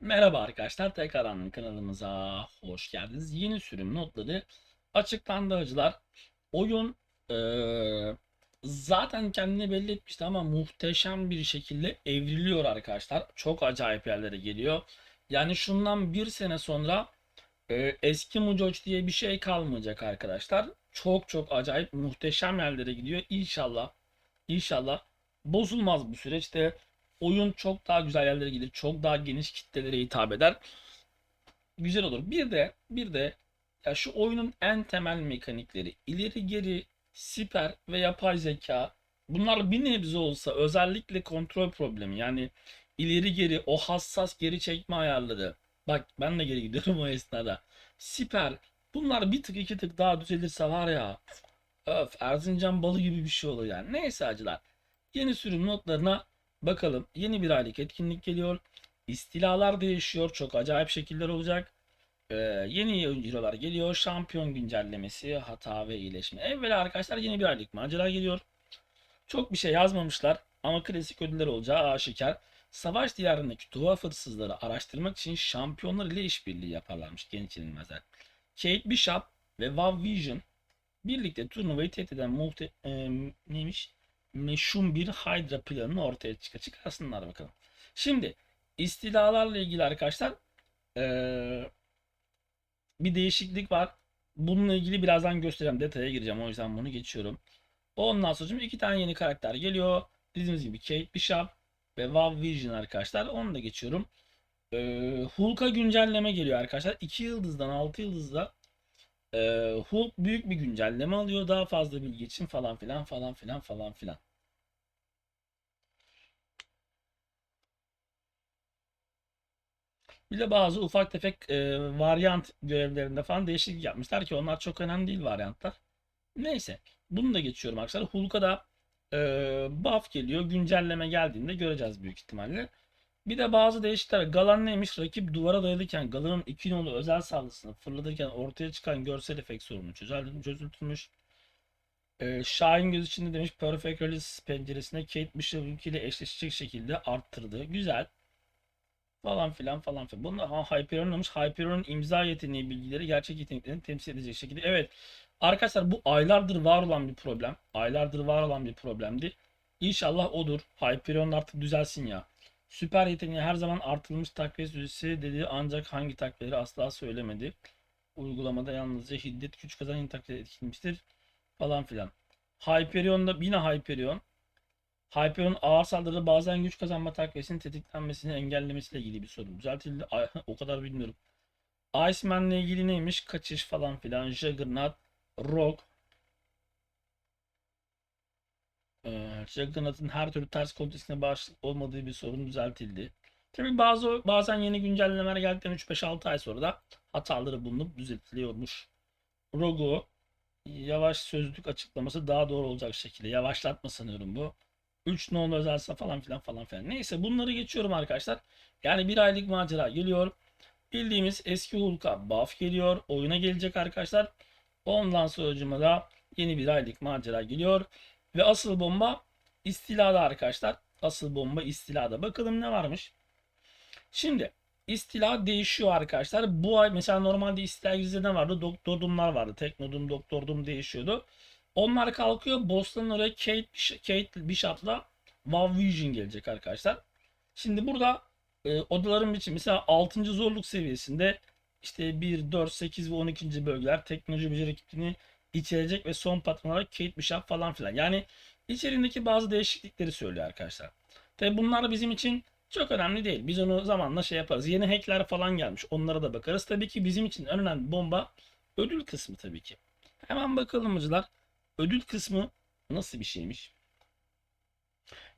Merhaba arkadaşlar, tekrardan kanalımıza hoş geldiniz. Yeni sürüm notları açıklandı hacılar. Oyun eee, zaten kendini belli etmişti ama muhteşem bir şekilde evriliyor arkadaşlar. Çok acayip yerlere geliyor. Yani şundan bir sene sonra eee, eski Mujoç diye bir şey kalmayacak arkadaşlar. Çok çok acayip muhteşem yerlere gidiyor. İnşallah, inşallah bozulmaz bu süreçte oyun çok daha güzel yerlere gider. Çok daha geniş kitlelere hitap eder. Güzel olur. Bir de bir de ya şu oyunun en temel mekanikleri ileri geri siper ve yapay zeka bunlar bir nebze olsa özellikle kontrol problemi yani ileri geri o hassas geri çekme ayarları bak ben de geri gidiyorum o esnada siper bunlar bir tık iki tık daha düzelirse var ya öf Erzincan balı gibi bir şey olur yani neyse acılar yeni sürüm notlarına Bakalım yeni bir aylık etkinlik geliyor. İstilalar değişiyor. Çok acayip şekiller olacak. Ee, yeni oyuncular geliyor. Şampiyon güncellemesi, hata ve iyileşme. Evvela arkadaşlar yeni bir aylık macera geliyor. Çok bir şey yazmamışlar ama klasik ödüller olacağı aşikar. Savaş diyarındaki tuhaf hırsızları araştırmak için şampiyonlar ile işbirliği yaparlarmış genç yenilmezler. Kate Bishop ve Wow Vision birlikte turnuvayı tehdit eden muhte e, neymiş? Meşhum bir Hydra planını ortaya çıkar. Çıkarsınlar bakalım. Şimdi istilalarla ilgili arkadaşlar eee, bir değişiklik var. Bununla ilgili birazdan göstereceğim. Detaya gireceğim. O yüzden bunu geçiyorum. Ondan sonra iki tane yeni karakter geliyor. Dediğimiz gibi Kate Bishop ve Wow Vision arkadaşlar. Onu da geçiyorum. Eee Hulk'a güncelleme geliyor arkadaşlar. 2 yıldızdan 6 yıldızda eee, Hulk büyük bir güncelleme alıyor. Daha fazla bilgi için falan filan falan filan falan filan. Bir de bazı ufak tefek e, varyant görevlerinde falan değişiklik yapmışlar ki onlar çok önemli değil varyantlar. Neyse. Bunu da geçiyorum arkadaşlar. Hulk'a da e, buff geliyor. Güncelleme geldiğinde göreceğiz büyük ihtimalle. Bir de bazı değişiklikler. Galan neymiş? Rakip duvara dayalıken Galan'ın iki nolu özel saldırısını fırlatırken ortaya çıkan görsel efekt sorunu çözüldü, çözültülmüş. E, Şahin göz içinde demiş Perfect Release penceresine Kate Bishop ile eşleşecek şekilde arttırdı. Güzel falan filan falan filan. Bunu ha, Hyperion olmuş. Hyperion'un imza yeteneği bilgileri gerçek yeteneklerini temsil edecek şekilde. Evet. Arkadaşlar bu aylardır var olan bir problem. Aylardır var olan bir problemdi. İnşallah odur. Hyperion artık düzelsin ya. Süper yeteneği her zaman artırılmış takviye süresi dedi ancak hangi takviyeleri asla söylemedi. Uygulamada yalnızca hiddet güç kazanan takviye etkilemiştir falan filan. Hyperion'da yine Hyperion Hyper'ın ağır saldırıda bazen güç kazanma takviyesinin tetiklenmesini engellemesiyle ilgili bir sorun. Düzeltildi. O kadar bilmiyorum. Iceman'la ilgili neymiş? Kaçış falan filan. Juggernaut, Rogue. Ee, Juggernaut'ın her türlü ters kontesine bağışıklık olmadığı bir sorun düzeltildi. Tabi bazı bazen yeni güncellemeler geldikten 3-5-6 ay sonra da hataları bulunup düzeltiliyormuş. Rogue'u yavaş sözlük açıklaması daha doğru olacak şekilde yavaşlatma sanıyorum bu. 3 non özelse falan filan falan filan. Neyse bunları geçiyorum arkadaşlar. Yani bir aylık macera geliyor. Bildiğimiz eski Hulk'a buff geliyor. Oyuna gelecek arkadaşlar. Ondan sonra da yeni bir aylık macera geliyor. Ve asıl bomba istilada arkadaşlar. Asıl bomba istilada. Bakalım ne varmış. Şimdi istila değişiyor arkadaşlar. Bu ay mesela normalde istila gizli ne vardı? Doktordumlar vardı. Teknodum, doktordum değişiyordu. Onlar kalkıyor. Boston'ın oraya Kate, Kate Bishop'la Wow Vision gelecek arkadaşlar. Şimdi burada e, odaların biçimi mesela 6. zorluk seviyesinde işte 1, 4, 8 ve 12. bölgeler teknoloji becerikliğini içerecek ve son patron olarak Kate Bishop falan filan. Yani içerindeki bazı değişiklikleri söylüyor arkadaşlar. Tabi bunlar bizim için çok önemli değil. Biz onu zamanla şey yaparız. Yeni hackler falan gelmiş. Onlara da bakarız. Tabii ki bizim için en önemli bomba ödül kısmı tabii ki. Hemen bakalım hocılar. Ödül kısmı nasıl bir şeymiş?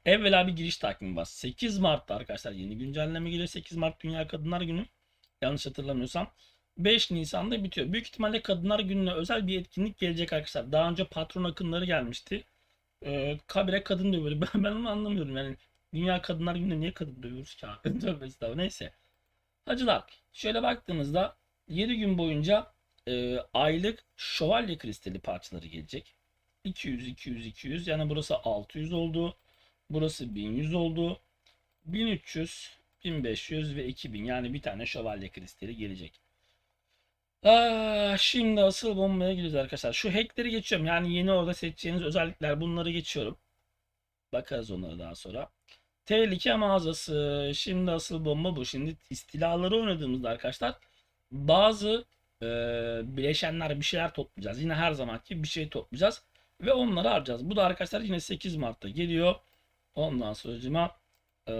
Evvela bir giriş takvimi var. 8 Mart'ta arkadaşlar yeni güncelleme geliyor. 8 Mart Dünya Kadınlar Günü. Yanlış hatırlamıyorsam. 5 Nisan'da bitiyor. Büyük ihtimalle Kadınlar Günü'ne özel bir etkinlik gelecek arkadaşlar. Daha önce patron akınları gelmişti. Ee, kabire kadın dövüyor. Ben, ben onu anlamıyorum. Yani Dünya Kadınlar Günü'nde niye kadın dövüyoruz ki? Tövbe estağfurullah. Neyse. Hacılar şöyle baktığınızda 7 gün boyunca e, aylık şövalye kristali parçaları gelecek. 200, 200, 200. Yani burası 600 oldu. Burası 1100 oldu. 1300, 1500 ve 2000 yani bir tane şövalye kristali gelecek. Şimdi asıl bombaya gidiyoruz arkadaşlar. Şu hackleri geçiyorum. Yani yeni orada seçeceğiniz özellikler bunları geçiyorum. Bakarız onlara daha sonra. Tehlike mağazası. Şimdi asıl bomba bu. Şimdi istilaları oynadığımızda arkadaşlar bazı e, bileşenler bir şeyler toplayacağız. Yine her zamanki bir şey toplayacağız. Ve onları harcayacağız. Bu da arkadaşlar yine 8 Mart'ta geliyor. Ondan sonra e,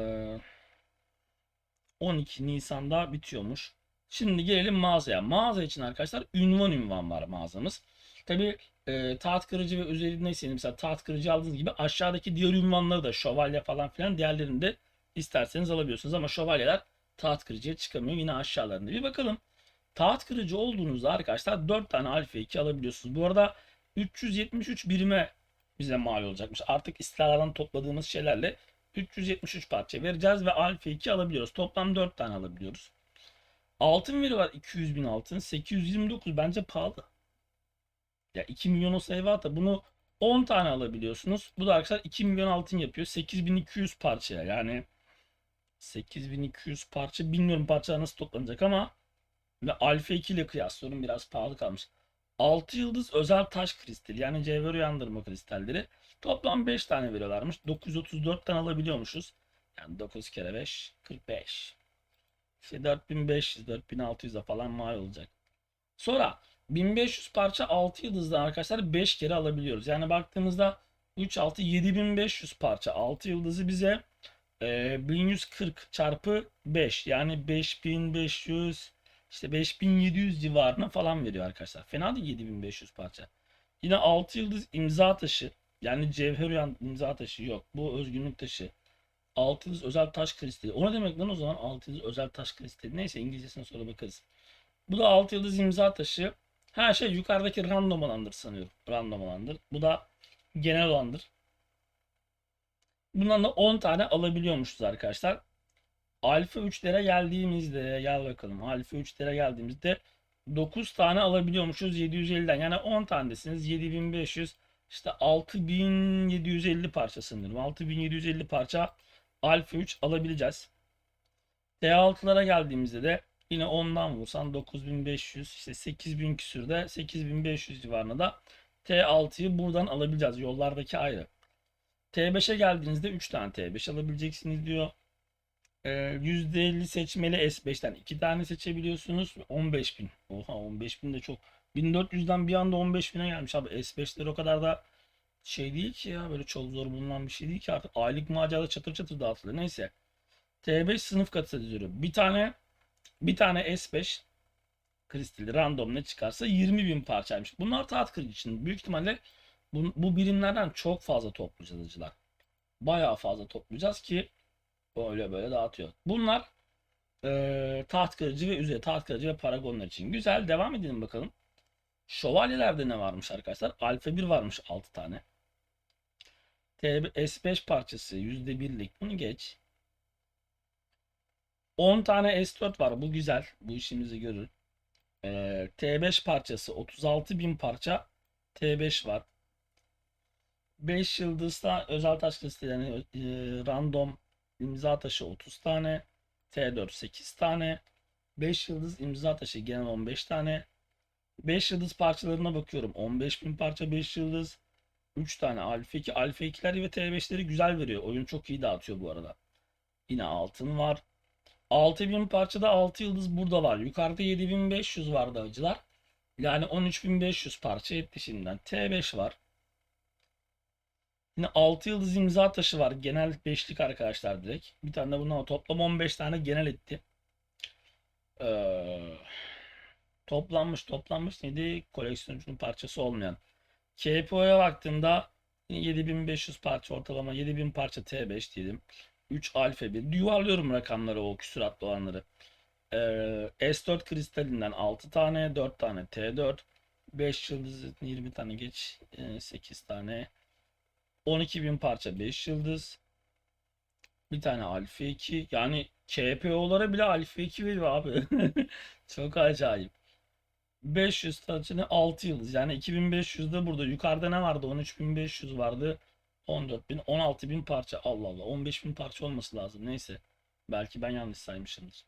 12 Nisan'da bitiyormuş. Şimdi gelelim mağazaya. Mağaza için arkadaşlar ünvan ünvan var mağazamız. Tabi e, taht kırıcı ve üzerindeyseniz mesela taht kırıcı aldığınız gibi aşağıdaki diğer ünvanları da şövalye falan filan diğerlerini de isterseniz alabiliyorsunuz. Ama şövalyeler taht kırıcıya çıkamıyor. Yine aşağılarında. Bir bakalım. Taht kırıcı olduğunuzda arkadaşlar 4 tane alfa 2 alabiliyorsunuz. Bu arada 373 birime bize mal olacakmış. Artık istilalardan topladığımız şeylerle 373 parça vereceğiz ve alfa 2 alabiliyoruz. Toplam 4 tane alabiliyoruz. Altın veri var 200 bin altın. 829 bence pahalı. Ya 2 milyon olsa eyvah bunu 10 tane alabiliyorsunuz. Bu da arkadaşlar 2 milyon altın yapıyor. 8200 parçaya yani 8200 parça bilmiyorum parçalar nasıl toplanacak ama ve alfa 2 ile kıyaslıyorum biraz pahalı kalmış. 6 yıldız özel taş kristal yani cevher uyandırma kristalleri toplam 5 tane veriyorlarmış. 934 tane alabiliyormuşuz. Yani 9 kere 5 45. İşte 4500 4600'e falan mal olacak. Sonra 1500 parça 6 yıldızlı arkadaşlar 5 kere alabiliyoruz. Yani baktığımızda 3 6 7500 parça 6 yıldızı bize e, 1140 çarpı 5 yani 5500 işte 5700 civarına falan veriyor arkadaşlar. Fena değil 7500 parça. Yine 6 yıldız imza taşı yani cevher uyan imza taşı yok. Bu özgünlük taşı. 6 yıldız özel taş kristali. O ne demek lan o zaman 6 yıldız özel taş kristali. Neyse İngilizcesine sonra bakarız. Bu da 6 yıldız imza taşı. Her şey yukarıdaki random olandır sanıyorum. Random olandır. Bu da genel olandır. Bundan da 10 tane alabiliyormuşuz arkadaşlar. Alfa 3'lere geldiğimizde gel bakalım. Alfa 3'lere geldiğimizde 9 tane alabiliyormuşuz 750'den. Yani 10 tanesiniz 7500 işte 6750 parça sanırım. 6750 parça Alfa 3 alabileceğiz. T6'lara geldiğimizde de yine 10'dan vursan 9500 işte 8000 küsürde 8500 civarında da T6'yı buradan alabileceğiz. Yollardaki ayrı. T5'e geldiğinizde 3 tane T5 alabileceksiniz diyor. Ee, %50 seçmeli S5'ten 2 tane seçebiliyorsunuz. 15.000. Oha 15.000 de çok. 1400'den bir anda 15.000'e gelmiş abi. S5'ler o kadar da şey değil ki ya. Böyle çok zor bulunan bir şey değil ki artık. Aylık macerada çatır çatır dağıtılıyor. Neyse. T5 sınıf kategori. Bir tane bir tane S5 kristal random ne çıkarsa 20 bin parçaymış. Bunlar taht kırıcı için. Büyük ihtimalle bu, bu birimlerden çok fazla toplayacağız acılar. Bayağı fazla toplayacağız ki böyle böyle dağıtıyor. Bunlar e, taht kırıcı ve üzeri taht kırıcı ve paragonlar için. Güzel devam edelim bakalım. Şövalyelerde ne varmış arkadaşlar? Alfa 1 varmış 6 tane. TB S5 parçası %1'lik bunu geç. 10 tane S4 var. Bu güzel. Bu işimizi görür. Ee, T5 parçası 36 bin parça T5 var. 5 yıldızda özel taş yani e, random imza taşı 30 tane. T4 8 tane. 5 yıldız imza taşı genel 15 tane. 5 yıldız parçalarına bakıyorum. 15 bin parça 5 yıldız. 3 tane alfa 2. Alfa 2'ler ve T5'leri güzel veriyor. Oyun çok iyi dağıtıyor bu arada. Yine altın var. 6000 parçada 6 yıldız burada var. Yukarıda 7500 vardı acılar. Yani 13500 parça etti şimdiden. T5 var. Yine 6 yıldız imza taşı var. Genel 5'lik arkadaşlar direkt. Bir tane de bundan toplam 15 tane genel etti. Ee, toplanmış toplanmış neydi? Koleksiyoncunun parçası olmayan. KPO'ya baktığımda yine 7500 parça ortalama 7000 parça T5 diyelim. 3 alfa 1. Yuvarlıyorum rakamları o küsuratlı olanları. Ee, S4 kristalinden 6 tane, 4 tane T4, 5 yıldız 20 tane geç, 8 tane, 12.000 parça 5 yıldız, bir tane alfa 2. Yani KPO'lara bile alfa 2 veriyor abi. Çok acayip. 500 tanesine 6 yıldız. Yani 2500 de burada. Yukarıda ne vardı? 13500 vardı. 14.000, 16.000 parça. Allah Allah. 15.000 parça olması lazım. Neyse. Belki ben yanlış saymışımdır.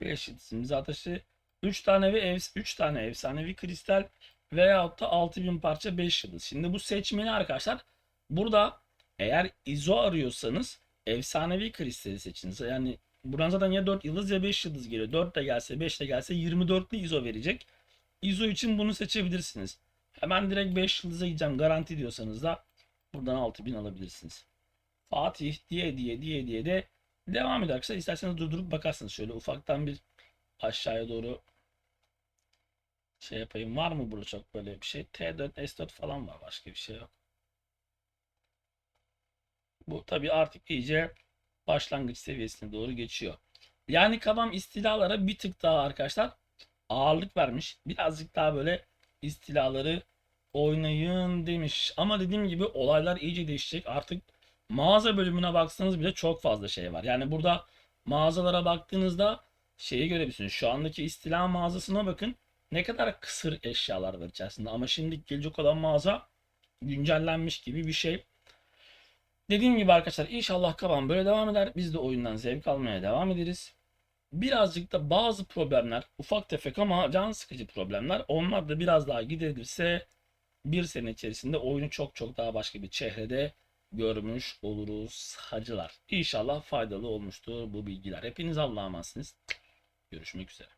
5 yıldız imza taşı 3 tane ve ev, 3 tane efsanevi kristal veyahut da 6000 parça 5 yıldız. Şimdi bu seçmeni arkadaşlar burada eğer ISO arıyorsanız efsanevi kristali seçiniz. Yani buradan zaten ya 4 yıldız ya 5 yıldız geliyor. 4 de gelse 5 de gelse 24'lü ISO verecek. ISO için bunu seçebilirsiniz. Hemen direkt 5 yıldıza gideceğim garanti diyorsanız da buradan 6000 alabilirsiniz. Fatih diye diye diye diye de devam ediyor arkadaşlar. İsterseniz durdurup bakarsınız. Şöyle ufaktan bir aşağıya doğru şey yapayım. Var mı burada çok böyle bir şey? T4, S4 falan var. Başka bir şey yok. Bu tabii artık iyice başlangıç seviyesine doğru geçiyor. Yani kabam istilalara bir tık daha arkadaşlar ağırlık vermiş. Birazcık daha böyle istilaları oynayın demiş. Ama dediğim gibi olaylar iyice değişecek. Artık mağaza bölümüne baksanız bile çok fazla şey var. Yani burada mağazalara baktığınızda şeyi görebilirsiniz. Şu andaki istila mağazasına bakın. Ne kadar kısır eşyalar var içerisinde. Ama şimdi gelecek olan mağaza güncellenmiş gibi bir şey. Dediğim gibi arkadaşlar inşallah kaban böyle devam eder. Biz de oyundan zevk almaya devam ederiz. Birazcık da bazı problemler ufak tefek ama can sıkıcı problemler. Onlar da biraz daha giderilirse bir sene içerisinde oyunu çok çok daha başka bir çehrede görmüş oluruz hacılar. İnşallah faydalı olmuştur bu bilgiler. Hepiniz Allah'a emanetsiniz. Görüşmek üzere.